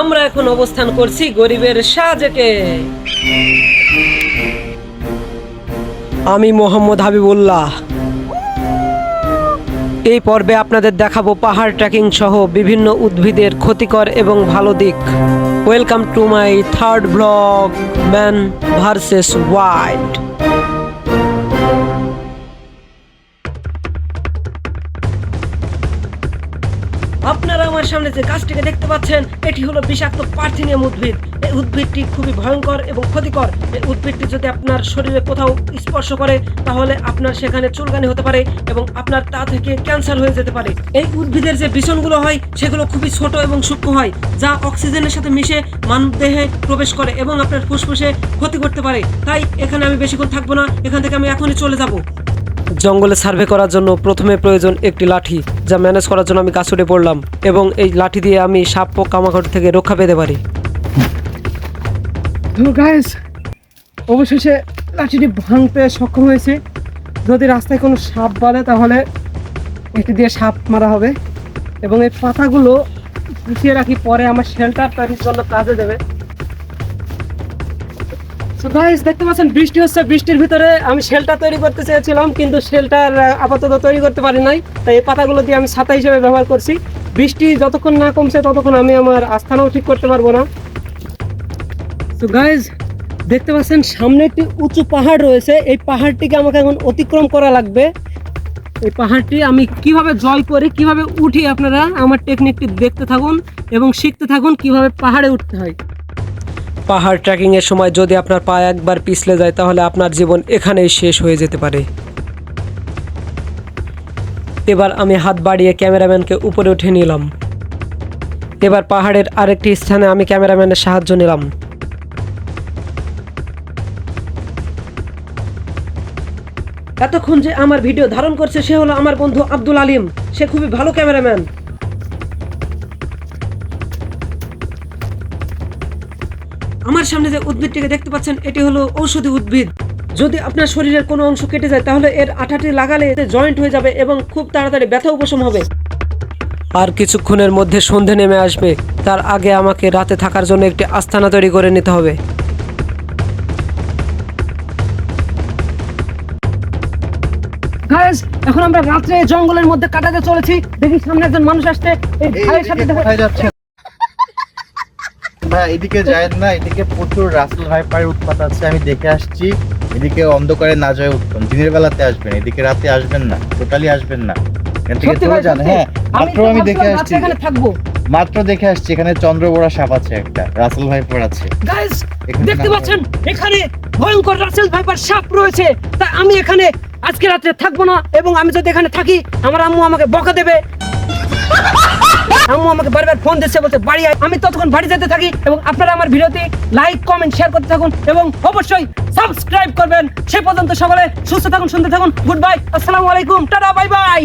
আমরা এখন অবস্থান করছি গরিবের সাজেকে। আমি মোহাম্মদ হাবিবুল্লাহ। এই পর্বে আপনাদের দেখাবো পাহাড় ট্রেকিং সহ বিভিন্ন উদ্ভিদের ক্ষতিকর এবং ভালো দিক। Welcome to my third blog man versus wild আপনারা আমার সামনে যে গাছটিকে দেখতে পাচ্ছেন, এটি হলো বিষাক্ত পার্থিনিয়াম উদ্ভিদ। এই উদ্ভিদটি খুবই ভয়ঙ্কর এবং ক্ষতিকর। এই উদ্ভিদটি যদি আপনার শরীরে কোথাও স্পর্শ করে, তাহলে আপনার সেখানে চুলকানি হতে পারে এবং আপনার তা থেকে ক্যান্সার হয়ে যেতে পারে। এই উদ্ভিদের যে বিষণগুলো হয়, সেগুলো খুবই ছোট এবং সূক্ষ্ম হয়, যা অক্সিজেনের সাথে মিশে মানব দেহে প্রবেশ করে এবং আপনার ফুসফুসে ক্ষতি করতে পারে। তাই এখানে আমি বেশিক্ষণ থাকব না, এখান থেকে আমি এখনই চলে যাব। জঙ্গলে সার্ভে করার জন্য প্রথমে প্রয়োজন একটি লাঠি। যা ম্যানেজ করার জন্য আমি গাছ উঠে পড়লাম এবং এই লাঠি দিয়ে আমি সাপ পোকামাকড় থেকে রক্ষা পেতে পারি। অবশেষে লাঠিটি ভাঙতে সক্ষম হয়েছে। যদি রাস্তায় কোনো সাপ বলে তাহলে এটি দিয়ে সাপ মারা হবে এবং এই পাতাগুলো গুছিয়ে রাখি, পরে আমার শেল্টার তৈরির জন্য কাজে দেবে। গাইস দেখতে পাচ্ছেন, বৃষ্টি হচ্ছে, বৃষ্টির ভিতরে আমি শেল্টার তৈরি করতে চেয়েছিলাম, কিন্তু শেল্টার আপাতত তৈরি করতে পারি নাই। তাই এই পাতাগুলো দিয়ে আমি ছাতা হিসেবে ব্যবহার করছি। বৃষ্টি যতক্ষণ না কমছে, ততক্ষণ আমি আমার আস্থানাও ঠিক করতে পারব না। তো গাইজ দেখতে পাচ্ছেন, সামনে একটি উঁচু পাহাড় রয়েছে। এই পাহাড়টিকে আমাকে এখন অতিক্রম করা লাগবে। এই পাহাড়টি আমি কীভাবে জয় করি, কীভাবে উঠি আপনারা, আমার টেকনিকটি দেখতে থাকুন এবং শিখতে থাকুন কীভাবে পাহাড়ে উঠতে হয়। পাহাড় ট্রেকিং এর সময় যদি আপনার পা একবার পিছলে যায়, তাহলে আপনার জীবন এখানেই শেষ হয়ে যেতে পারে। এবার আমি হাত বাড়িয়ে ক্যামেরাম্যানকে উপরে উঠে নিলাম। এবার পাহাড়ের আরেকটি স্থানে আমি ক্যামেরাম্যানের সাহায্য নিলাম। এতক্ষণ যে আমার ভিডিও ধারণ করছে, সে হলো আমার বন্ধু আব্দুল আলিম। সে খুবই ভালো ক্যামেরাম্যান। আমার সামনে যে উদ্ভিদটিকে দেখতে পাচ্ছেন এটি হলো ঔষধি উদ্ভিদ। যদি আপনার শরীরের কোনো অংশ কেটে যায় তাহলে এর আঠাটি লাগালে এতে জয়েন্ট হয়ে যাবে এবং খুব তাড়াতাড়ি ব্যথা উপশম হবে। আর কিছুক্ষণের মধ্যে সন্ধে নেমে আসবে। তার আগে আমাকে রাতে থাকার জন্য একটি আস্তানা তৈরি করে নিতে হবে। এখন আমরা রাত্রে জঙ্গলের মধ্যে কাটাতে চলেছি। দেখি সামনে একজন মানুষ আসছে। এই ভাইয়ের সাথে দেখা যাচ্ছে? ভাই এদিকে যায় না এদিকে প্রচুর রাসেল ভাইপারের উৎপাত আছে আমি দেখে আসছি। এদিকে অন্ধকারে না যায় উত্তম দিনের বেলাতে আসবেন এদিকে রাতে আসবেন না টোটালি আসবেন না। এখান থেকে চলে যান হ্যাঁ আমি মাত্র আমি দেখে আসছি। এখানে থাকব। মাত্র দেখে আসছি এখানে চন্দ্রবোড়া সাপ আছে একটা রাসেল ভাইপার আছে। গাইস দেখতে পাচ্ছেন এখানে ভয়ঙ্কর রাসেল ভাইপার সাপ রয়েছে। তা আমি এখানে আজকে রাত্রে থাকব না এবং আমি যদি এখানে থাকি আমার আম্মু আমাকে বকা দেবে। আম্মু আমাকে বারবার ফোন দিচ্ছে বলতে বাড়ি আয়। আমি ততক্ষণ বাড়ি যেতে থাকি এবং আপনারা আমার ভিডিওতে লাইক কমেন্ট শেয়ার করতে থাকুন এবং অবশ্যই সাবস্ক্রাইব করবেন। সে পর্যন্ত সকলে সুস্থ থাকুন, সুন্দর থাকুন। গুড বাই আসসালামু আলাইকুম। Tata bye bye